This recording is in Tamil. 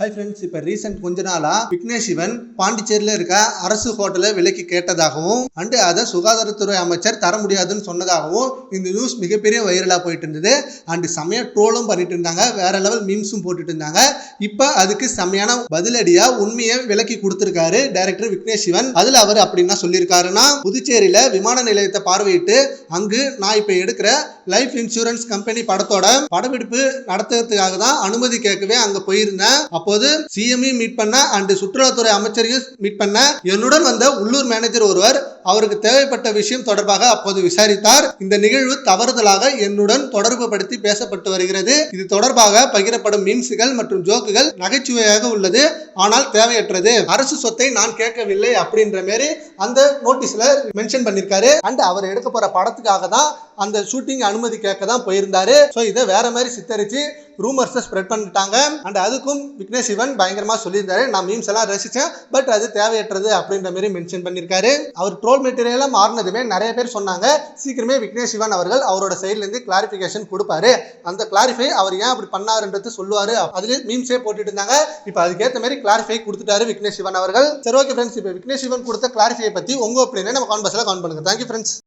ஹாய் ஃப்ரெண்ட்ஸ் இப்போ ரீசெண்ட் கொஞ்ச நாளா விக்னேஷ் சிவன் பாண்டிச்சேரியில் இருக்க அரசு ஹோட்டலை விலைக்கு கேட்டதாகவும் அண்டு அதை சுகாதாரத்துறை அமைச்சர் தர முடியாதுன்னு சொன்னதாகவும் இந்த நியூஸ் மிகப்பெரிய வைரலாக போயிட்டு இருந்தது. அண்டு செம்மையாக ட்ரோலும் பண்ணிட்டு இருந்தாங்க. வேற லெவல் மீம்ஸும் போட்டுட்டு இருந்தாங்க. இப்போ அதுக்கு செம்மையான பதிலடியாக உண்மையை விலக்கி கொடுத்துருக்காரு டைரக்டர் விக்னேஷ் சிவன் அதில் அவர் அப்படின்னா சொல்லியிருக்காருன்னா புதுச்சேரியில் விமான நிலையத்தை பார்வையிட்டு அங்கு நான் இப்போ எடுக்கிற லைஃப் இன்சூரன்ஸ் கம்பெனி படத்தோட படப்பிடிப்பு நடத்துறதுக்காக தான் அனுமதி கேட்கவே அங்க போயிருந்தேன். அப்போது சிஎம்இ மீட் பண்ண அண்ட் சுற்றுலாத்துறை அமைச்சரையும் மீட் பண்ண என்னுடன் வந்த உள்ளூர் மேனேஜர் ஒருவர் அவருக்கு தேவைப்பட்ட விஷயம் தொடர்பாக அப்போது விசாரித்தார். இந்த நிகழ்வு தவறுதலாக என்னுடன் தொடர்பு படுத்தி பேசப்பட்டு வருகிறது. இது தொடர்பாக பகிரப்படும் மீம்ஸுகள் மற்றும் ஜோக்குகள் நகைச்சுவையாக உள்ளது. ஆனால் தேவையற்றது. அரசு சொத்தை நான் கேட்கவில்லை அப்படின்ற மாரி அந்த நோட்டீஸ்ல மென்ஷன் பண்ணிருக்காரு. அண்ட் அவர் எடுக்க போற படத்துக்காக தான் அந்த ஷூட்டிங் அனுமதி கேட்க தான் போயிருந்தாரு. ஸோ இதை வேற மாதிரி சித்தரிச்சு ரூமர்ஸை ஸ்ப்ரெட் பண்ணிட்டாங்க. அண்ட் அதுக்கும் விக்னேஷ் சிவன் பயங்கரமாக சொல்லியிருந்தாரு. நான் மீம்ஸ் எல்லாம் ரசித்தேன் பட் அது தேவையற்றது அப்படின்ற மாதிரி மென்ஷன் பண்ணியிருக்காரு. அவர் ட்ரோல் மெட்டீரியலாக மாறினதுமே நிறைய பேர் சொன்னாங்க. சீக்கிரமே விக்னேஷ் சிவன் அவர்கள் அவரோட சைட்லேருந்து கிளாரிஃபிகேஷன் கொடுப்பாரு. அந்த கிளாரிஃபை அவர் ஏன் அப்படி பண்ணாருன்றது சொல்லுவார். அதுலேயே மீம்ஸே போட்டுட்டு இருந்தாங்க. இப்போ அதுக்கேற்ற மாதிரி கிளாரிஃபை கொடுத்துட்டாரு விக்னேஷ் சிவன் அவர்கள். சரி ஓகே ஃப்ரெண்ட்ஸ் இப்போ விக்னேஷ் சிவன் கொடுத்த கிளாரிஃபை பற்றி உங்கள் ஒப்பீனியனை நம்ம கான்பஸில் கவுண்ட் பண்ணுங்க. Thank you friends